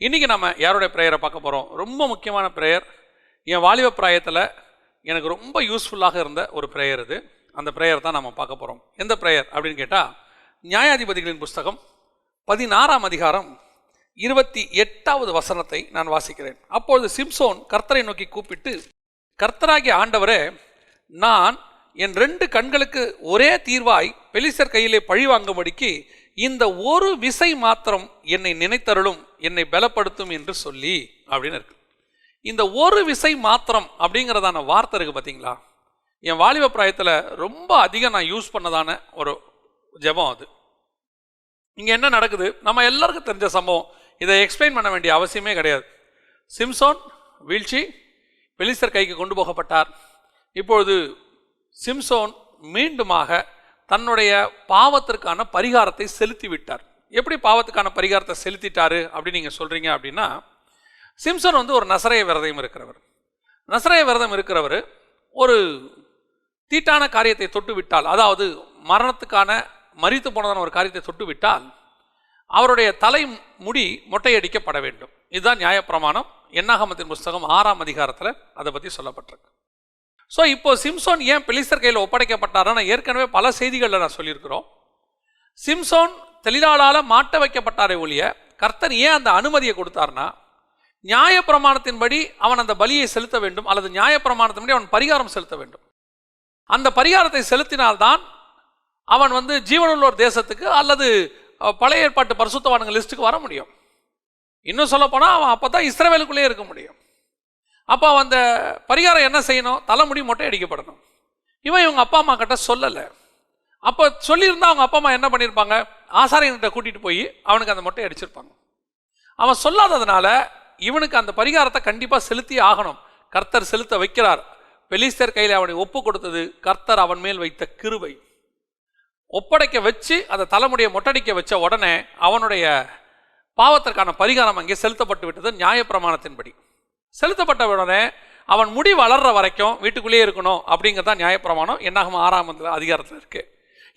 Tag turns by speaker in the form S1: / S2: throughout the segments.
S1: இன்றைக்கி நம்ம யாருடைய ப்ரேயரை பார்க்க போகிறோம் ரொம்ப முக்கியமான ப்ரேயர் என் வாலிப பிராயத்தில் எனக்கு ரொம்ப யூஸ்ஃபுல்லாக இருந்த ஒரு ப்ரேயர் இது. அந்த ப்ரேயர் தான் நம்ம பார்க்க போகிறோம் எந்த ப்ரேயர் அப்படின்னு கேட்டால் நியாயாதிபதிகளின் புஸ்தகம் பதினாறாம் அதிகாரம் இருபத்தி எட்டாவது வசனத்தை நான் வாசிக்கிறேன். அப்பொழுது சிம்சோன் கர்த்தரை நோக்கி கூப்பிட்டு கர்த்தராகிய ஆண்டவரே நான் என் ரெண்டு கண்களுக்கு ஒரே தீர்வாய் பெலிசர் கையிலே பழி வாங்கும்படிக்கு இந்த ஒரு விசை மாத்திரம் என்னை நினைத்தருளும் என்னை பலப்படுத்தும் என்று சொல்லி அப்படின்னு இருக்கு. இந்த ஒரு விசை மாத்திரம் அப்படிங்கிறதான வார்த்தை இருக்கு பார்த்தீங்களா என் வாலிப பிராயத்தில் ரொம்ப அதிகம் நான் யூஸ் பண்ணதான ஒரு ஜெபம் அது. இங்கே என்ன நடக்குது? நம்ம எல்லாருக்கும் தெரிஞ்ச சம்பவம். இதை எக்ஸ்பிளைன் பண்ண வேண்டிய அவசியமே கிடையாது. சிம்சோன் வீழ்ச்சி பெலிசர் கைக்கு கொண்டு போகப்பட்டார். இப்பொழுது சிம்சோன் மீண்டுமாக தன்னுடைய பாவத்திற்கான பரிகாரத்தை செலுத்தி விட்டார் எப்படி பாவத்துக்கான பரிகாரத்தை செலுத்திட்டாரு அப்படின்னு நீங்கள் சொல்கிறீங்க அப்படின்னா சிம்சன் வந்து ஒரு நசரைய விரதம் இருக்கிறவர். நசரைய விரதம் இருக்கிறவர் ஒரு தீட்டான காரியத்தை தொட்டு விட்டால் அதாவது மரணத்துக்கான மறித்து போனதான ஒரு காரியத்தை தொட்டு விட்டால் அவருடைய தலை முடி மொட்டையடிக்கப்பட வேண்டும். இதுதான் நியாயப்பிரமாணம். என்னாகமத்தின் புஸ்தகம் ஆறாம் அதிகாரத்தில் அதை பற்றி சொல்லப்பட்டிருக்கு. ஸோ இப்போ சிம்சோன் ஏன் பெலிஸ்தர் கையில் ஒப்படைக்கப்பட்டாருன்னா ஏற்கனவே பல செய்திகளில் நான் சொல்லியிருக்கிறோம். சிம்சோன் தெளிலாளால் மாட்ட வைக்கப்பட்டாரே ஒழிய கர்த்தர் ஏன் அந்த அனுமதியை கொடுத்தார்னா நியாயப்பிரமாணத்தின்படி அவன் அந்த பலியை செலுத்த வேண்டும் அல்லது நியாயப்பிரமாணத்தின்படி அவன் பரிகாரம் செலுத்த வேண்டும். அந்த பரிகாரத்தை செலுத்தினால்தான் அவன் வந்து ஜீவனுள்ளோர் தேசத்துக்கு அல்லது பழைய ஏற்பாட்டு பரிசுத்தவானுங்க லிஸ்ட்டுக்கு வர முடியும். இன்னும் சொல்லப்போனால் அவன் அப்போ தான் இஸ்ரேவேலுக்குள்ளேயே இருக்க முடியும். அப்போ அந்த பரிகாரம் என்ன செய்யணும்? தலைமுடி மொட்டை அடிக்கப்படணும். இவன் இவங்க அப்பா அம்மா கிட்ட சொல்லலை. அப்போ சொல்லியிருந்தா அவங்க அப்பா அம்மா என்ன பண்ணியிருப்பாங்க? ஆசாரியன்கிட்ட கூட்டிகிட்டு போய் அவனுக்கு அந்த மொட்டை அடிச்சிருப்பாங்க. அவன் சொல்லாததுனால இவனுக்கு அந்த பரிகாரத்தை கண்டிப்பாக செலுத்தி ஆகணும். கர்த்தர் செலுத்த வைக்கிறார். பெலிஸ்தர் கையில் அவனை ஒப்பு கொடுத்தது கர்த்தர் அவன் மேல் வைத்த கிருவை ஒப்படைக்க வச்சு அந்த தலைமுடியை மொட்டடிக்க வச்ச உடனே அவனுடைய பாவத்திற்கான பரிகாரம் அங்கே செலுத்தப்பட்டு விட்டது நியாயப்பிரமாணத்தின்படி. செலுத்தப்பட்ட உடனே அவன் முடி வளர்ற வரைக்கும் வீட்டுக்குள்ளேயே இருக்கணும் அப்படிங்கிறதான் நியாயப்பிரமாணம் என்னாகும் ஆறாம் அதிகாரத்தில் இருக்கு.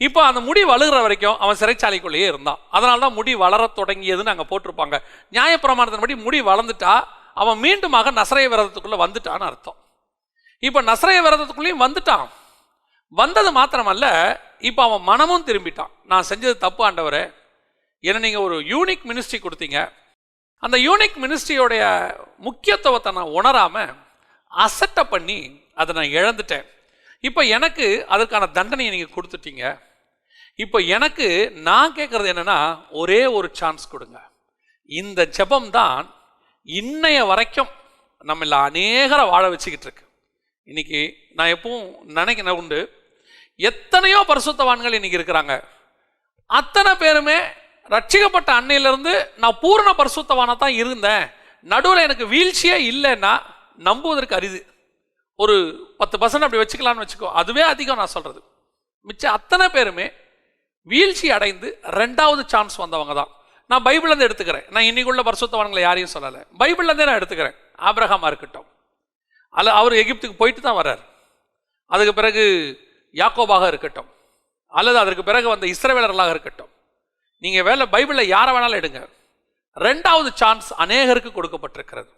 S1: இப்போ அந்த முடி வளர்கிற வரைக்கும் அவன் சிறைச்சாலைக்குள்ளேயே இருந்தான். அதனால தான் முடி வளரத் தொடங்கியதுன்னு அங்கே போட்டிருப்பாங்க. நியாயப்பிரமாணத்தின்படி முடி வளர்ந்துட்டா அவன் மீண்டுமாக நசரைய விரதத்துக்குள்ளே வந்துட்டான்னு அர்த்தம். இப்போ நசரைய விரதத்துக்குள்ளேயும் வந்துட்டான். வந்தது மாத்திரமல்ல இப்போ அவன் மனமும் திரும்பிட்டான். நான் செஞ்சது தப்பு ஆண்டவர். என்னை நீங்கள் ஒரு யூனிக் மினிஸ்ட்ரி கொடுத்தீங்க. அந்த யூனிக் மினிஸ்ட்ரியோடைய முக்கியத்துவத்தை நான் உணராமல் அசட்டை பண்ணி அதை நான் இழந்துட்டேன். இப்போ எனக்கு அதற்கான தண்டனையை நீங்கள் கொடுத்துட்டீங்க. இப்போ எனக்கு நான் கேட்குறது என்னென்னா ஒரே ஒரு சான்ஸ் கொடுங்க. இந்த ஜெபம் தான் இன்னைய வரைக்கும் நம்மள அநேகரை வாழ வச்சுக்கிட்டு இருக்கு. இன்னைக்கு நான் எப்பவும் நினைக்கிறேன் உண்டு எத்தனையோ பரிசுத்தவான்கள் இன்னைக்கு இருக்கிறாங்க. அத்தனை பேருமே ரட்சிக்கப்பட்ட அன்னையிலிருந்து நான் பூரண பரிசுத்தவானாக தான் இருந்தேன். நடுவில் எனக்கு வீழ்ச்சியே இல்லைன்னா நம்புவதற்கு அரிது. ஒரு பத்து பர்சன்ட் அப்படி வச்சுக்கலான்னு வச்சுக்கோ அதுவே அதிகம் நான் சொல்கிறது மிச்சம் அத்தனை பேருமே வீழ்ச்சி அடைந்து ரெண்டாவது சான்ஸ் வந்தவங்க தான். நான் பைபிள்லேருந்து எடுத்துக்கிறேன். நான் இன்னைக்குள்ள பரிசுத்தவான்களை யாரையும் சொல்லலை. பைபிள்லேருந்தே நான் எடுத்துக்கிறேன். ஆப்ரஹாமாக இருக்கட்டும். அல்ல அவர் எகிப்துக்கு போயிட்டு தான் வர்றார். அதுக்கு பிறகு யாக்கோபாக இருக்கட்டும். அல்லது அதற்கு பிறகு வந்த இஸ்ரவேலர்களாக இருக்கட்டும். நீங்கள் வேலை பைபிளில் யாரை வேணாலும் எடுங்க. ரெண்டாவது சான்ஸ் அநேகருக்கு கொடுக்கப்பட்டிருக்கிறது.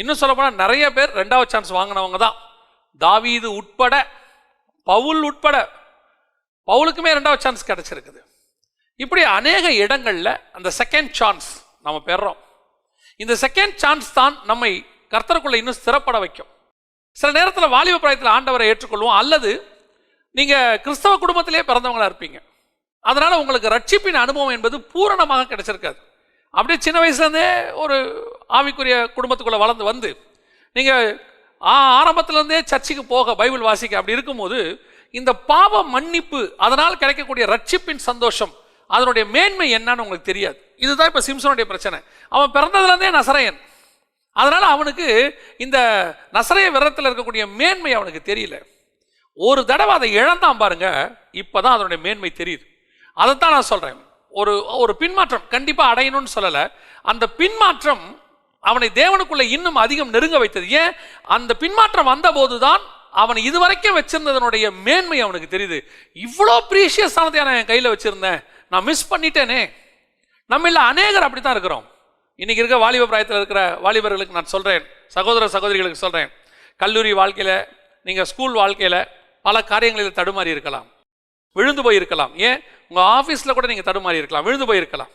S1: இன்னும் சொல்லப்போனால் நிறைய பேர் ரெண்டாவது சான்ஸ் வாங்கினவங்க தான். தாவீது உட்பட பவுல் உட்பட பவுலுக்குமே ரெண்டாவது சான்ஸ் கிடச்சிருக்குது. இப்படி அநேக இடங்களில் அந்த செகண்ட் சான்ஸ் நம்ம பெறுறோம். இந்த செகண்ட் சான்ஸ் தான் நம்மை கர்த்தருக்குள்ளே இன்னும் ஸ்திரப்பட வைக்கும். சில நேரத்தில் வாலிப பிராயத்தில் ஆண்டவரை ஏற்றுக்கொள்வோம். அல்லது நீங்கள் கிறிஸ்தவ குடும்பத்திலே பிறந்தவங்களா இருப்பீங்க. அதனால உங்களுக்கு ரட்சிப்பின் அனுபவம் என்பது பூரணமாக கிடைச்சிருக்காது. அப்படியே சின்ன வயசுலேருந்தே ஒரு ஆவிக்குரிய குடும்பத்துக்குள்ளே வளர்ந்து வந்து நீங்கள் ஆரம்பத்துலேருந்தே சர்ச்சுக்கு போக பைபிள் வாசிக்க அப்படி இருக்கும்போது இந்த பாவ மன்னிப்பு அதனால் கிடைக்கக்கூடிய ரட்சிப்பின் சந்தோஷம் அதனுடைய மேன்மை என்னன்னு உங்களுக்கு தெரியாது. இதுதான் இப்போ சிம்சனுடைய பிரச்சனை. அவன் பிறந்ததுலேருந்தே நசரையன். அதனால் அவனுக்கு இந்த நசரைய விரதத்தில் இருக்கக்கூடிய மேன்மை அவனுக்கு தெரியல. ஒரு தடவை அதை இழந்தான் பாருங்க இப்பதான் அதனுடைய மேன்மை தெரியுது. அதைத்தான் நான் சொல்கிறேன் ஒரு ஒரு பின்மாற்றம் கண்டிப்பாக அடையணும்னு சொல்லலை. அந்த பின்மாற்றம் அவனை தேவனுக்குள்ளே இன்னும் அதிகம் நெருங்க வைத்தது. ஏன்? அந்த பின்மாற்றம் வந்தபோது தான் அவன் இதுவரைக்கும் வச்சிருந்ததனுடைய மேன்மை அவனுக்கு தெரியுது. இவ்வளோ ப்ரீஷியஸ் ஆனதை நான் என் கையில் வச்சுருந்தேன். நான் மிஸ் பண்ணிட்டேனே. நம்ம இல்லை அநேகர் அப்படி தான் இருக்கிறோம். இன்றைக்கி இருக்க வாலிப பிராயத்தில் இருக்கிற வாலிபர்களுக்கு நான் சொல்கிறேன் சகோதர சகோதரிகளுக்கு சொல்கிறேன் கல்லூரி வாழ்க்கையில் நீங்கள் ஸ்கூல் வாழ்க்கையில் பல காரியங்களில் தடுமாறி இருக்கலாம். விழுந்து போய் இருக்கலாம் ஏன்? உங்கள் ஆஃபீஸில் கூட நீங்கள் தடுமாறி இருக்கலாம். விழுந்து போய் இருக்கலாம்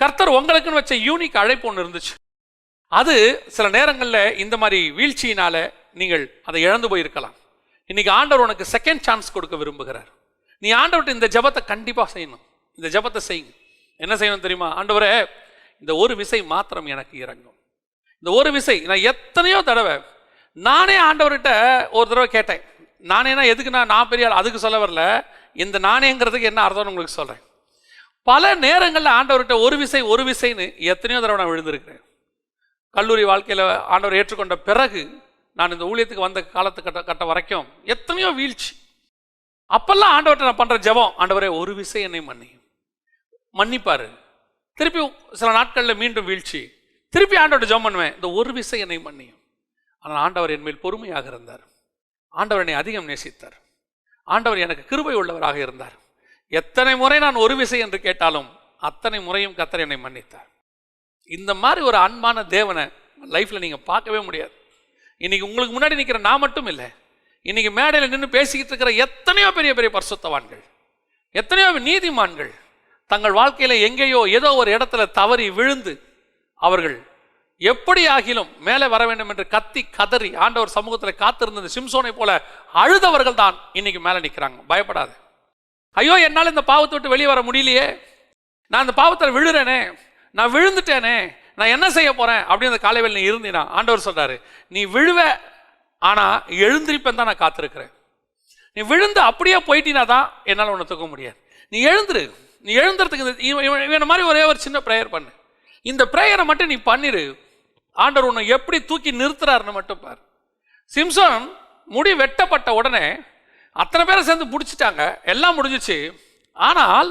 S1: கர்த்தர் உங்களுக்குன்னு வச்ச யூனிக் அழைப்பு ஒன்று இருந்துச்சு. அது சில நேரங்களில் இந்த மாதிரி வீழ்ச்சியினால நீங்கள் அதை இழந்து போயிருக்கலாம். இன்னைக்கு ஆண்டவர் உனக்கு செகண்ட் சான்ஸ் கொடுக்க விரும்புகிறார். நீ ஆண்டவர்கிட்ட இந்த ஜெபத்தை கண்டிப்பாக செய்யணும். இந்த ஜெபத்தை செய்யுங்க. என்ன செய்யணும் தெரியுமா? ஆண்டவரே இந்த ஒரு விசை மாத்திரம் எனக்கு இறங்கும். இந்த ஒரு விசை நான் எத்தனையோ தடவை நானே ஆண்டவர்கிட்ட ஒரு தடவை கேட்டேன். நானேனா எதுக்குன்னா நான் பெரிய ஆள் அதுக்கு சொல்ல வரல. இந்த நாணயங்கிறதுக்கு என்ன அர்த்தம்னு உங்களுக்கு சொல்கிறேன் பல நேரங்களில் ஆண்டவர்கிட்ட ஒரு விசை ஒரு விசைன்னு எத்தனையோ தடவை நான் விழுந்திருக்கிறேன். கல்லூரி வாழ்க்கையில் ஆண்டவர் ஏற்றுக்கொண்ட பிறகு நான் இந்த ஊழியத்துக்கு வந்த காலத்து கட்ட கட்ட வரைக்கும் எத்தனையோ வீழ்ச்சி. அப்பெல்லாம் ஆண்டவர்கிட்ட நான் பண்ணுற ஜெபம் ஆண்டவரே ஒரு விசை என்னை மன்னி. மன்னிப்பார். திருப்பி சில நாட்களில் மீண்டும் வீழ்ச்சி. திருப்பி ஆண்டவர்கிட்ட ஜெபம் பண்ணுவேன். இந்த ஒரு விசை என்னை மன்னியும் ஆனால் ஆண்டவர் என் மேல் பொறுமையாக இருந்தார். ஆண்டவர் என்னை அதிகம் நேசித்தார். ஆண்டவர் எனக்கு கிருபை உள்ளவராக இருந்தார். எத்தனை முறை நான் ஒரு விசை என்று கேட்டாலும் அத்தனை முறையும் கத்தர் என்னை மன்னித்தார். இந்த மாதிரி ஒரு அன்பான தேவனை லைஃப்பில் நீங்கள் பார்க்கவே முடியாது. இன்றைக்கி உங்களுக்கு முன்னாடி நிற்கிற நான் மட்டும் இல்லை. இன்றைக்கி மேடையில் நின்று பேசிக்கிட்டு இருக்கிற எத்தனையோ பெரிய பெரிய பரிசுத்தவான்கள் எத்தனையோ நீதிமான்கள் தங்கள் வாழ்க்கையில் எங்கேயோ ஏதோ ஒரு இடத்துல தவறி விழுந்து அவர்கள் எப்படி ஆகிலும் மேலே வர வேண்டும் என்று கத்தி கதறி ஆண்டவர் சமூகத்தில் காத்திருந்தது சிம்சோனை போல அழுதவர்கள் தான் இன்னைக்கு மேலே நிற்கிறாங்க. பயப்படாது. ஐயோ என்னால் இந்த பாவத்தை விட்டு வெளியே வர முடியலையே. நான் இந்த பாவத்தில் விழுறேனே. நான் விழுந்துட்டேனே. நான் என்ன செய்ய போறேன்? அப்படின்னு அந்த காலைவேல் நீ இருந்தீனா ஆண்டவர் சொல்றாரு நீ விழுவ ஆனா எழுந்திருப்பேன் தான் நான் காத்திருக்கிறேன். நீ விழுந்து அப்படியே போயிட்டினா தான் என்னால் ஒன்று தூக்க முடியாது. நீ எழுந்துரு. நீ எழுந்துறதுக்கு இந்த- இவன் இவன் இவனை மாதிரி ஒரே ஒரு சின்ன ப்ரேயர் பண்ணு. இந்த ப்ரேயரை மட்டும் நீ பண்ணிடு ஆண்டவர் உன்னை எப்படி தூக்கி நிறுத்துறாருன்னு மட்டும் பாரு. சிம்சன் முடி வெட்டப்பட்ட உடனே அத்தனை பேரை சேர்ந்து பிடிச்சிட்டாங்க. எல்லாம் முடிஞ்சிச்சு. ஆனால்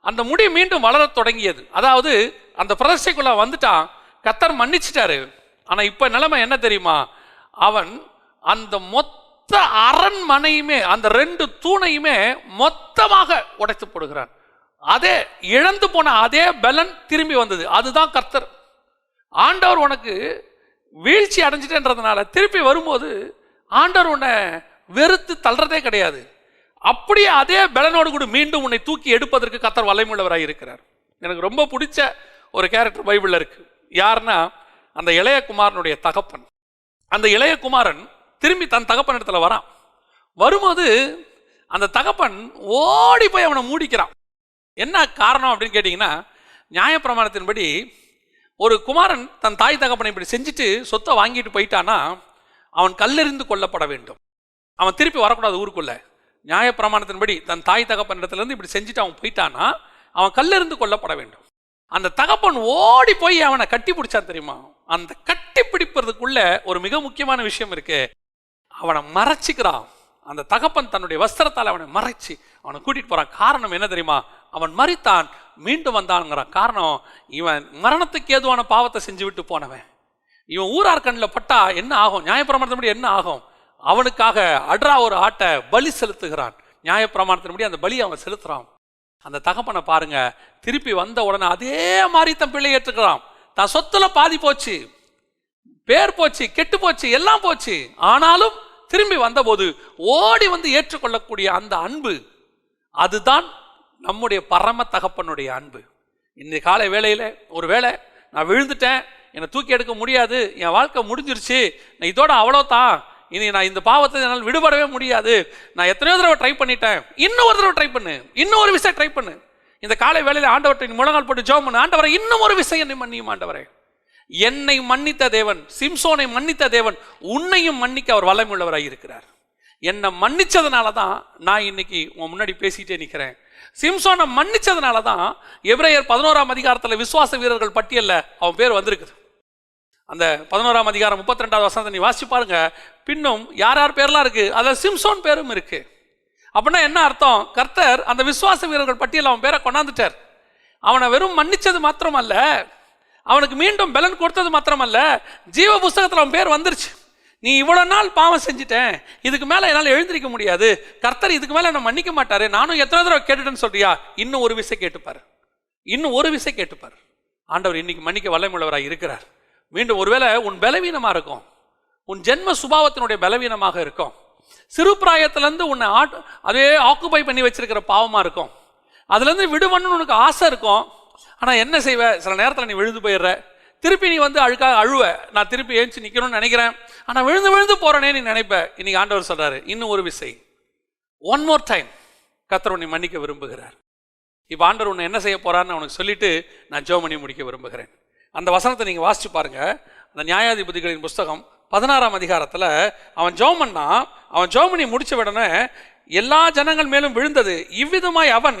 S1: அந்த முடி மீண்டும் வளரத் தொடங்கியது. அதாவது அந்த பிரதர்ஷைக்குள்ளே வந்துட்டான். கத்தர் மன்னிச்சிட்டாரு. ஆனால் இப்போ நிலைமை என்ன தெரியுமா? அவன் அந்த மொத்த அரண்மனையுமே அந்த ரெண்டு தூணையுமே மொத்தமாக உடைத்து போடுகிறான். அதே இழந்து போன அதே பலன் திரும்பி வந்தது. அதுதான் கர்த்தர். ஆண்டவர் உனக்கு வீழ்ச்சி அடைஞ்சிட்டேன்றதுனால திருப்பி வரும்போது ஆண்டவர் உன்னை வெறுத்து தள்ளுறதே கிடையாது. அப்படியே அதே பலனோடு கூட மீண்டும் உன்னை தூக்கி எடுப்பதற்கு கத்தர் வலைமுள்ளவராக இருக்கிறார். எனக்கு ரொம்ப பிடிச்ச ஒரு கேரக்டர் பைபிளில் இருக்கு. யாருன்னா அந்த இளையகுமாரனுடைய தகப்பன். அந்த இளையகுமாரன் திரும்பி தன் தகப்பன் இடத்துல வரான். வரும்போது அந்த தகப்பன் ஓடி போய் அவனை மூடிக்கிறான். என்ன காரணம் அப்படின்னு கேட்டிங்கன்னா நியாயப்பிரமாணத்தின்படி ஒரு குமாரன் தன் தாய் தகப்பனை இப்படி செஞ்சுட்டு சொத்தை வாங்கிட்டு போயிட்டான்னா அவன் கல்லெறிந்து கொல்லப்பட வேண்டும். அவன் திருப்பி வரக்கூடாது ஊருக்குள்ள. நியாயப்பிரமாணத்தின்படி தன் தாய் தகப்பன் இடத்துலேருந்து இப்படி செஞ்சுட்டு அவன் போயிட்டான்னா அவன் கல்லெறிந்து கொல்லப்பட வேண்டும். அந்த தகப்பன் ஓடி போய் அவனை கட்டி பிடிச்சான் தெரியுமா? அந்த கட்டி பிடிப்பதுக்குள்ள ஒரு மிக முக்கியமான விஷயம் இருக்கு. அவனை மறைச்சிக்கிறான். அந்த தகப்பன் தன்னுடைய வஸ்திரத்தால் அவனை மறைச்சு அவனை கூட்டிகிட்டு போகிறான் காரணம் என்ன தெரியுமா? அவன் மறித்தான் மீண்டும் வந்தான்ங்கிறான் காரணம் இவன் மரணத்துக்கு ஏதுவான பாவத்தை செஞ்சு விட்டு போனவன். இவன் ஊரார் கண்ணில் பட்டா என்ன ஆகும்? நியாயப்பிரமாணத்தின்படி என்ன ஆகும்? அவனுக்காக அட்ரா ஒரு ஆட்டை பலி செலுத்துகிறான். நியாயப்பிரமாணத்தின்படி அந்த பலி அவன் செலுத்துகிறான் அந்த தகப்பனை பாருங்க திருப்பி வந்த உடனே அதே மாதிரி தன் பிள்ளை ஏற்றுக்கிறான். தன் சொத்துல பாதி போச்சு பேர் போச்சு கெட்டு போச்சு எல்லாம் போச்சு. ஆனாலும் திரும்பி வந்தபோது ஓடி வந்து ஏற்றுக்கொள்ளக்கூடிய அந்த அன்பு அதுதான் நம்முடைய பரம தகப்பனுடைய அன்பு. இன்றைய காலை வேளையில் ஒரு வேளை நான் விழுந்துட்டேன் என்னை தூக்கி எடுக்க முடியாது என் வாழ்க்கை முடிஞ்சிருச்சு நான் இதோட அவ்வளோதான் இனி நான் இந்த பாவத்தை என்னால் விடுபடவே முடியாது. நான் எத்தனையோ தடவை ட்ரை பண்ணிட்டேன். இன்னும் ஒரு தடவை ட்ரை பண்ணு. இன்னும் ஒரு விஷயம் ட்ரை பண்ணு. இந்த காலை வேலையில் ஆண்டவர்கிட்ட முழங்கால் போட்டு ஜோம் பண்ணு. ஆண்டவரை இன்னும் ஒரு விஷயம் என்னை மன்னியும் ஆண்டவரே. என்னை மன்னித்த தேவன் சிம்சோனை மன்னித்த தேவன் உன்னையும் மன்னிக்க அவர் வல்லமை இருக்கிறார். என்னை மன்னிச்சதுனால தான் நான் இன்னைக்கு உன் முன்னாடி பேசிட்டே நிற்கிறேன் சிம்சோனை மன்னிச்சதுனால தான் எபிரேயர் பதினோராம் அதிகாரத்தில் விசுவாச வீரர்கள் பட்டியலில் அவன் பேர் வந்திருக்குது. அந்த பதினோராம் அதிகாரம் முப்பத்தி ரெண்டாவது வசனத்தை நீ வாசிச்சு பாருங்க. பின்னும் யார் யார் பேர்லாம் இருக்கு? அதில் சிம்சோன் பேரும் இருக்கு. அப்படின்னா என்ன அர்த்தம்? கர்த்தர் அந்த விசுவாச வீரர்கள் பட்டியல் அவன் பேரை கொண்டாந்துட்டார். அவனை வெறும் மன்னிச்சது மாத்திரமல்ல அவனுக்கு மீண்டும் பலன் கொடுத்தது மாத்திரமல்ல. ஜீவ புஸ்தகத்தில் அவன் பேர் வந்துருச்சு. நீ இவ்வளோ நாள் பாவம் செஞ்சுட்டேன். இதுக்கு மேலே என்னால் எழுந்திருக்க முடியாது. கர்த்தர் இதுக்கு மேலே என்ன மன்னிக்க மாட்டாரு. நானும் எத்தனை தடவை கேட்டுட்டேன்னு சொல்றியா? இன்னும் ஒரு விசை கேட்டுப்பார் இன்னும் ஒரு விசை கேட்டுப்பார் ஆண்டவர் இன்னைக்கு மன்னிக்க வல்லமுள்ளவராக இருக்கிறார். மீண்டும் ஒருவேளை உன் பலவீனமாக இருக்கும். உன் ஜென்ம சுபாவத்தினுடைய பலவீனமாக இருக்கும். சிறு பிராயத்திலேருந்து உன்னை ஆட் அதே ஆக்குபை பண்ணி வச்சிருக்கிற பாவமாக இருக்கும். அதுலேருந்து விடுவன்னு உனக்கு ஆசை இருக்கும். ஆனால் என்ன செய்வ? சில நேரத்தில் நீ விழுந்து போயிடுற. திருப்பி நீ வந்து அழுக்காக அழுவ. நான் திருப்பி ஏஞ்சி நிற்கணும்னு நினைக்கிறேன். ஆனால் விழுந்து விழுந்து போகிறேனே நீ நினைப்ப. இன்னைக்கு ஆண்டவர் சொல்கிறாரு இன்னும் ஒரு விசை. ஒன் மோர் டைம் கத்தர் உன்னை மன்னிக்க விரும்புகிறார். இப்போ ஆண்டவர் உன்னை என்ன செய்ய போறான்னு அவனுக்கு சொல்லிட்டு நான் ஜோ பண்ணி முடிக்க விரும்புகிறேன். அந்த வசனத்தை நீங்கள் வாசிச்சு பாருங்க. அந்த நியாயாதிபதிகளின் புஸ்தகம் பதினாறாம் அதிகாரத்தில் அவன் ஜோமன்னா அவன் ஜோமனி பண்ணி முடிச்ச உடனே எல்லா ஜனங்கள் மேலும் விழுந்தது. இவ்விதமாய் அவன்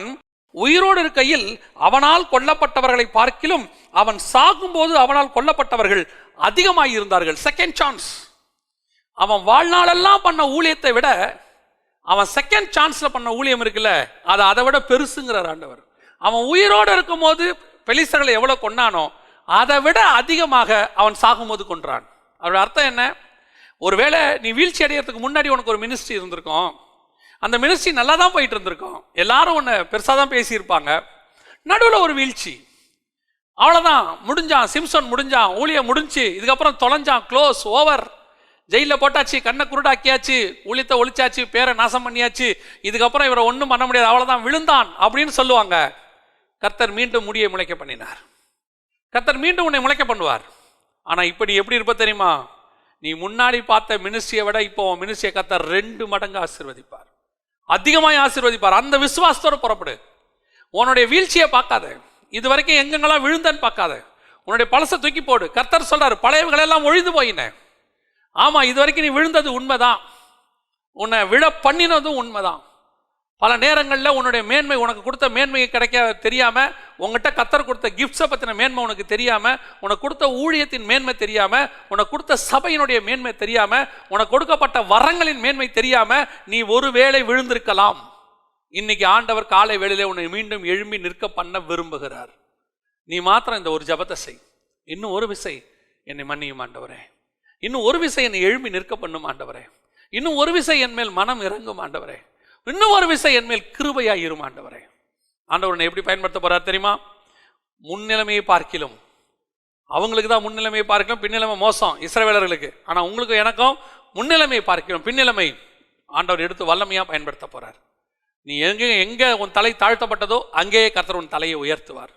S1: உயிரோடு இருக்கையில் அவனால் கொல்லப்பட்டவர்களை பார்க்கிலும் அவன் சாகும்போது அவனால் கொல்லப்பட்டவர்கள் அதிகமாக இருந்தார்கள் செகண்ட் சான்ஸ் அவன் வாழ்நாளெல்லாம் பண்ண ஊழியத்தை விட அவன் செகண்ட் சான்ஸில் பண்ண ஊழியம் இருக்குல்ல அது அதை விட பெருசுங்கிறார் ஆண்டவர். அவன் உயிரோடு இருக்கும்போது பெலிசர்களை எவ்வளோ கொண்டானோ அதை விட அதிகமாக அவன் சாகும்போது கொன்றான். அவரோட அர்த்தம் என்ன? ஒருவேளை நீ வீழ்ச்சி அடையறதுக்கு முன்னாடி உனக்கு ஒரு மினிஸ்ட்ரி இருந்திருக்கும். அந்த மினிஸ்ட்ரி நல்லா தான் போயிட்டு இருந்திருக்கோம் எல்லாரும் ஒன்று பெருசாக தான் பேசியிருப்பாங்க. நடுவில் ஒரு வீழ்ச்சி. அவ்வளோதான் முடிஞ்சான் சிம்சன் முடிஞ்சான் ஊழியம் முடிஞ்சு இதுக்கப்புறம் தொலைஞ்சான் க்ளோஸ் ஓவர் ஜெயிலில் போட்டாச்சு கண்ணை குருடாக்கியாச்சு ஊழியத்தை ஒழிச்சாச்சு பேரை நாசம் பண்ணியாச்சு இதுக்கப்புறம் இவரை ஒன்றும் பண்ண முடியாது அவ்வளோதான் விழுந்தான் அப்படின்னு சொல்லுவாங்க. கர்த்தர் மீண்டும் முடியை முளைக்க பண்ணினார். கர்த்தர் மீண்டும் உன்னை முளைக்க பண்ணுவார். ஆனால் இப்படி எப்படி இருப்ப தெரியுமா? நீ முன்னாடி பார்த்த மினிஸ்ட்ரியை விட இப்போ உன் மினிஸ்ட்ரியை கர்த்தர் ரெண்டு மடங்கு ஆசீர்வதிப்பார். அதிகமாய் ஆசீர்வதிப்பார். அந்த விசுவாசத்தோடு புறப்படு. உன்னுடைய வீழ்ச்சியை பார்க்காத. இது வரைக்கும் எங்கெங்கெல்லாம் விழுந்தன்னு பார்க்காத. உன்னுடைய பழசை தூக்கி போடு. கர்த்தர் சொல்றாரு பழையவர்கள் எல்லாம் ஒழிந்து போயின. ஆமா இது வரைக்கும் நீ விழுந்தது உண்மைதான். உன்னை விழ பண்ணினதும் உண்மைதான். பல நேரங்களில் உன்னுடைய மேன்மை உனக்கு கொடுத்த மேன்மை கிடைக்க தெரியாமல் உங்ககிட்ட கத்தர் கொடுத்த கிஃப்ட்ஸை பற்றின மேன்மை உனக்கு தெரியாமல் உனக்கு கொடுத்த ஊழியத்தின் மேன்மை தெரியாமல் உனக்கு கொடுத்த சபையினுடைய மேன்மை தெரியாமல் உனக்கு கொடுக்கப்பட்ட வரங்களின் மேன்மை தெரியாமல் நீ ஒரு வேளை விழுந்திருக்கலாம். இன்னைக்கு ஆண்டவர் காலை வேளையில் உன்னை மீண்டும் எழும்பி நிற்க பண்ண விரும்புகிறார். நீ மாத்திரம் இந்த ஒரு ஜபத்தை செய். இன்னும் ஒரு விசை என்னை மன்னியும் ஆண்டவரே. இன்னும் ஒரு விசை என்னை எழும்பி நிற்க பண்ணும் ஆண்டவரே. இன்னும் ஒரு விசை என் மேல் மனம் இறங்கும் ஆண்டவரே. இன்னும் ஒரு விசை என் மேல் கிருபையாய் இரும் ஆண்டவரே. ஆண்டவர் உன்னை எப்படி பயன்படுத்த போறார் தெரியுமா? முன்னிலைமையை பார்க்கிலும். அவங்களுக்கு தான் முன்னிலைமையை பார்க்கணும் பின்னிலைமை மோசம் இஸ்ரவேலர்களுக்கு. ஆனால் உங்களுக்கு எனக்கும் முன்னிலைமையை பார்க்கிறோம் பின்னிலைமை. ஆண்டவர் எடுத்து வல்லமையாக பயன்படுத்த போகிறார் நீ எங்கே எங்கே உன் தலை தாழ்த்தப்பட்டதோ அங்கேயே கர்த்தர் உன் தலையை உயர்த்துவார்.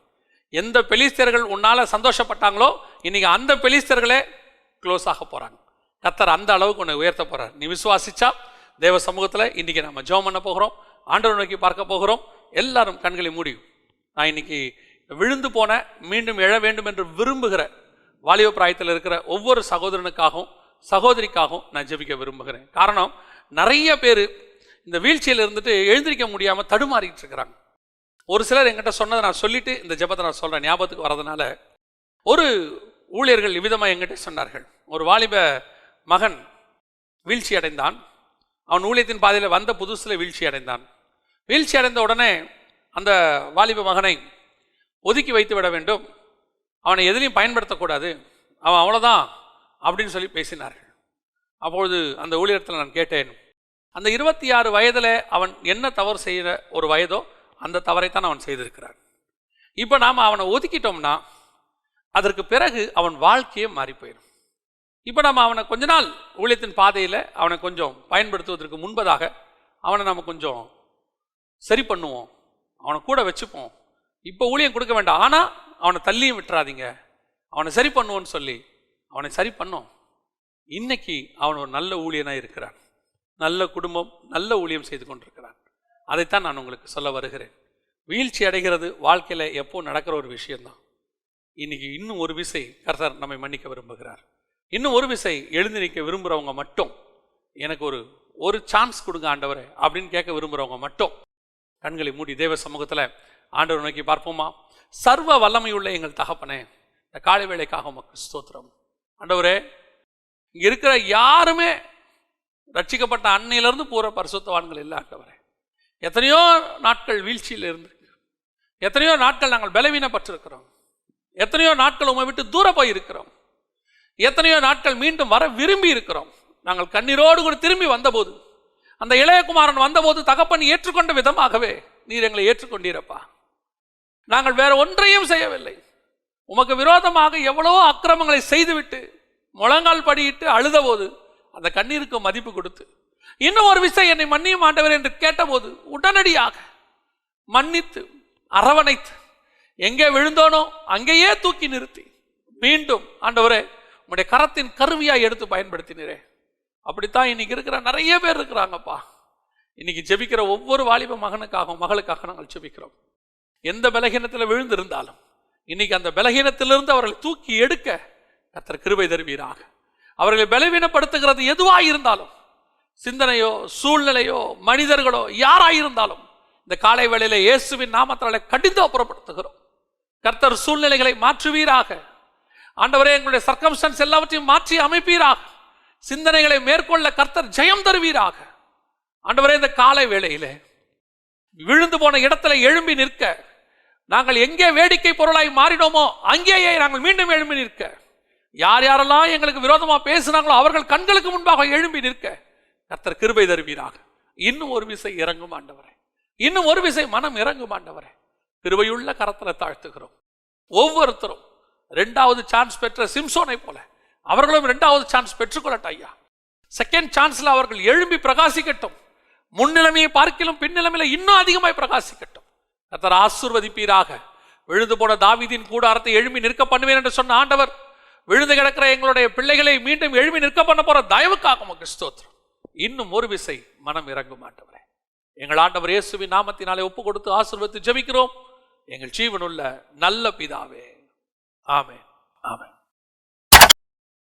S1: எந்த பெலிஸ்தர்கள் உன்னால் சந்தோஷப்பட்டாங்களோ இன்னைக்கு அந்த பெலிஸ்தர்களே க்ளோஸ் ஆக போகிறாங்க கர்த்தர் அந்த அளவுக்கு உன்னை உயர்த்த போகிறார் நீ விசுவாசிச்சா தேவ சமூகத்தில் இன்றைக்கி நம்ம ஜெபம் பண்ண போகிறோம். ஆண்டவர் நோக்கி பார்க்க போகிறோம். எல்லாரும் கண்களை மூடியும் நான் இன்னைக்கு விழுந்து போன மீண்டும் எழ வேண்டும் என்று விரும்புகிற வாலிப பிராயத்தில் இருக்கிற ஒவ்வொரு சகோதரனுக்காகவும் சகோதரிக்காகவும் நான் ஜெபிக்க விரும்புகிறேன். காரணம் நிறைய பேர் இந்த வீழ்ச்சியில் இருந்துட்டு எழுந்திருக்க முடியாமல் தடுமாறிட்டு இருக்கிறாங்க. ஒரு சிலர் என்கிட்ட சொன்னதை நான் சொல்லிட்டு இந்த ஜெபத்தை நான் சொல்கிறேன் ஞாபகத்துக்கு வரதுனால ஒரு ஊழியர்கள் இவ்விதமாக எங்கிட்ட சொன்னார்கள். ஒரு வாலிப மகன் வீழ்ச்சி அடைந்தான் அவன் ஊழியத்தின் பாதையில் வந்த புதுசில் வீழ்ச்சி அடைந்தான். வீழ்ச்சி அடைந்த உடனே அந்த வாலிப மகனை ஒதுக்கி வைத்து விட வேண்டும். அவனை எதிலையும் பயன்படுத்தக்கூடாது. அவன் அவ்வளோதான் அப்படின்னு சொல்லி பேசினார்கள். அப்பொழுது அந்த ஊழியத்தில் நான் கேட்டேன். அந்த இருபத்தி ஆறு வயதில் அவன் என்ன தவறு செய்கிற ஒரு வயதோ அந்த தவறைத்தான் அவன் செய்திருக்கிறான். இப்போ நாம் அவனை ஒதுக்கிட்டோம்னா அதற்கு பிறகு அவன் வாழ்க்கையே மாறி போயிடும் இப்போ நம்ம அவனை கொஞ்ச நாள் ஊழியத்தின் பாதையில் அவனை கொஞ்சம் பயன்படுத்துவதற்கு முன்பதாக அவனை நம்ம கொஞ்சம் சரி பண்ணுவோம். அவனை கூட வச்சுப்போம். இப்போ ஊழியம் கொடுக்க வேண்டாம். ஆனால் அவனை தள்ளியும் விட்டுறாதீங்க. அவனை சரி பண்ணுவோன்னு சொல்லி அவனை சரி பண்ணோம். இன்னைக்கு அவன் ஒரு நல்ல ஊழியனாக இருக்கிறான். நல்ல குடும்பம் நல்ல ஊழியம் செய்து கொண்டிருக்கிறான். அதைத்தான் நான் உங்களுக்கு சொல்ல வருகிறேன். வீழ்ச்சி அடைகிறது வாழ்க்கையில் எப்போ நடக்கிற ஒரு விஷயம்தான். இன்னைக்கு இன்னும் ஒரு விசை கர்த்தர் நம்மை மன்னிக்க விரும்புகிறார். இன்னும் ஒரு விசை எழுந்து நிற்க விரும்புகிறவங்க மட்டும் எனக்கு ஒரு ஒரு சான்ஸ் கொடுங்க ஆண்டவரே அப்படின்னு கேட்க விரும்புகிறவங்க மட்டும் கண்களை மூடி தேவ சமூகத்தில் ஆண்டவர் நோக்கி பார்ப்போமா? சர்வ வல்லமையுள்ள எங்கள் தகப்பனே இந்த காலை வேலைக்காக உமக்கு ஸ்தோத்திரம். ஆண்டவரே இங்கே இருக்கிற யாருமே ரட்சிக்கப்பட்ட அன்னையிலேருந்து பூர பரிசுத்தவான்கள் இல்லை ஆண்டவரே. எத்தனையோ நாட்கள் வீழ்ச்சியில் இருந்து எத்தனையோ நாட்கள் நாங்கள் பலவீனப்பட்டிருக்கிறோம். எத்தனையோ நாட்கள் உமை விட்டு தூர போய் இருக்கிறோம் எத்தனையோ நாட்கள் மீண்டும் வர விரும்பி இருக்கிறோம். நாங்கள் கண்ணீரோடு கூட திரும்பி வந்தபோது அந்த இளையகுமாரன் வந்தபோது தகப்பன் ஏற்றுக்கொண்ட விதமாகவே நீர் எங்களை ஏற்றுக்கொண்டீரப்பா. நாங்கள் வேற ஒன்றையும் செய்யவில்லை. உமக்கு விரோதமாக எவ்வளோ அக்கிரமங்களை செய்துவிட்டு முழங்கால் படியிட்டு அழுதபோது அந்த கண்ணீருக்கு மதிப்பு கொடுத்து இன்னும் ஒரு விஷயம் என்னை மன்னியும் ஆண்டவர் என்று கேட்டபோது உடனடியாக மன்னித்து அரவணைத்து எங்கே விழுந்தோனோ அங்கேயே தூக்கி நிறுத்தி மீண்டும் ஆண்டவரே உம்முடைய கரத்தின் கருவியாக எடுத்து பயன்படுத்தினரே. அப்படித்தான் இன்னைக்கு இருக்கிற நிறைய பேர் இருக்கிறாங்கப்பா. இன்னைக்கு ஜெபிக்கிற ஒவ்வொரு வாலிப மகனுக்காகவும் மகளுக்காக நாங்கள் ஜெபிக்கிறோம். எந்த பலகீனத்தில் விழுந்திருந்தாலும் இன்னைக்கு அந்த பலகீனத்திலிருந்து அவர்களை தூக்கி எடுக்க கர்த்தர் கிருபை தருவீராக. அவர்களை பலவீனப்படுத்துகிறது எதுவாக இருந்தாலும் சிந்தனையோ சூழ்நிலையோ மனிதர்களோ யாராயிருந்தாலும் இந்த காலை வேளையில் இயேசுவின் நாமத்தாலே கடிந்து அப்புறப்படுத்துகிறோம். கர்த்தர் சூழ்நிலைகளை மாற்றுவீராக. ஆண்டவரே எங்களுடைய சர்க்கம்ஸ்டன்ஸ் எல்லாவற்றையும் மாற்றி அமைப்பீராக. சிந்தனைகளை மேற்கொள்ள கர்த்தர் ஜெயம் தருவீராக. ஆண்டவரே இந்த காலை வேளையிலே விழுந்து போன இடத்துல எழும்பி நிற்க நாங்கள் எங்கே வேடிக்கை பொருளாய் மாறினோமோ அங்கேயே நாங்கள் மீண்டும் எழும்பி நிற்க. யார் யாரெல்லாம் எங்களுக்கு விரோதமா பேசுனாங்களோ அவர்கள் கண்களுக்கு முன்பாக எழும்பி நிற்க. கர்த்தர் கிருபை தருவீராக. இன்னும் ஒரு விசை இறங்கும் ஆண்டவரே. இன்னும் ஒரு விசை மனம் இறங்கும் ஆண்டவரே. கிருபையுள்ள கரத்தில் தாழ்த்துகிறோம். ஒவ்வொருத்தரும் ரெண்டாவது சான்ஸ் பெற்ற சிம்சோனை போல. அவர்களும் ரெண்டாவது சான்ஸ் பெற்றுக்கொள்ளட்டும் ஐயா. செகண்ட் சான்ஸில் அவர்கள் எழும்பி பிரகாசிக்கட்டும். முன்னிலைமையை பார்க்கிலும் பின்னிலைமையில இன்னும் அதிகமாய் பிரகாசிக்கட்டும். கத்தர் ஆசிர்வதிப்பீராக. விழுந்து போன தாவிதின் கூடாரத்தை எழும்பி நிற்க பண்ணுவேன் என்று சொன்ன ஆண்டவர் விழுந்து கிடக்கிற எங்களுடைய பிள்ளைகளை மீண்டும் எழும்பி நிற்க பண்ண போற தயவுக்காக உமக்கு ஸ்தோத்திரம். இன்னும் ஒரு விசை மனம் இறங்கும் ஆண்டவரே. எங்கள் ஆண்டவர் இயேசுவின் நாமத்தினாலே ஒப்பு கொடுத்து ஆசிர்வத்து ஜபிக்கிறோம். எங்கள் ஜீவனுள்ள நல்ல பிதாவே. ஆமென். ஆமென்.